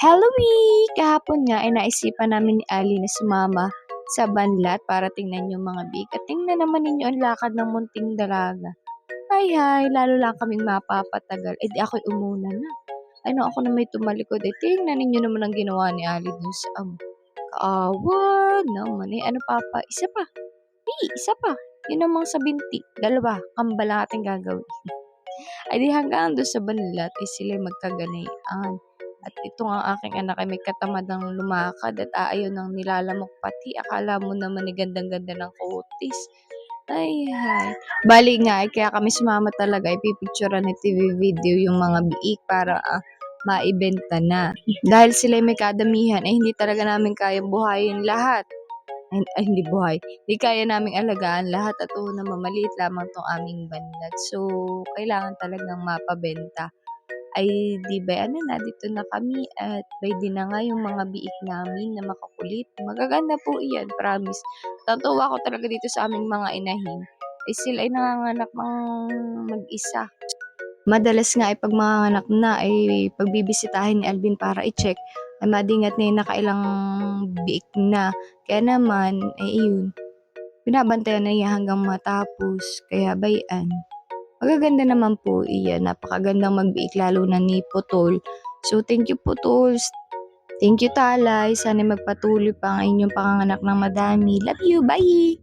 Hello, Wee! Kahapon nga ay naisipan namin ni Ali na sumama sa banlat para tingnan yung mga biik. At tingnan naman ninyo ang lakad ng munting dalaga. Hay hay, lalo lang kaming mapapatagal. Eh di ako'y umuna na. Ano ako na may tumalikod. Eh tingnan ninyo naman ang ginawa ni Ali dun sa um, kaawa naman. Eh ano papa, isa pa. Eh, isa pa. Yun namang sa binti. Dalawa, kambal ang ating gagawin. ay di hanggang doon sa banlat ay sila magkaganayan. At ito nga aking anak ay may katamad ng lumakad at aayaw ng nilalamok pati. Akala mo naman ni gandang-ganda ng kutis. Ay, hay. Bali nga, ay kaya kami sumama talaga. Ipipicturean ni TV video yung mga biik para ah, maibenta na. Dahil sila may kadamihan, ay hindi talaga namin kaya buhayin lahat. Ay, ay, hindi buhay. Hindi kaya naming alagaan lahat at oo naman maliit lamang tong aming banlat. So, kailangan talagang mapabenta ay di ba ano na dito na kami at by din na nga yung mga biik namin na makakulit. Magaganda po iyan, promise. Tatuwa ko talaga dito sa aming mga inahin. Eh sila ay nanganganak ng mag-isa. Madalas nga ay pag manganganak na ay pagbibisitahin ni Alvin para i-check ay madingat na yung nakailang biik na. Kaya naman, ay yun, binabantayan na niya hanggang matapos. Kaya bayan. Magaganda naman po iyan. Napakagandang magbiik lalo na ni Putol. So, thank you Putol. Thank you Talay. Sana magpatuloy pa ang inyong panganganak ng madami. Love you. Bye!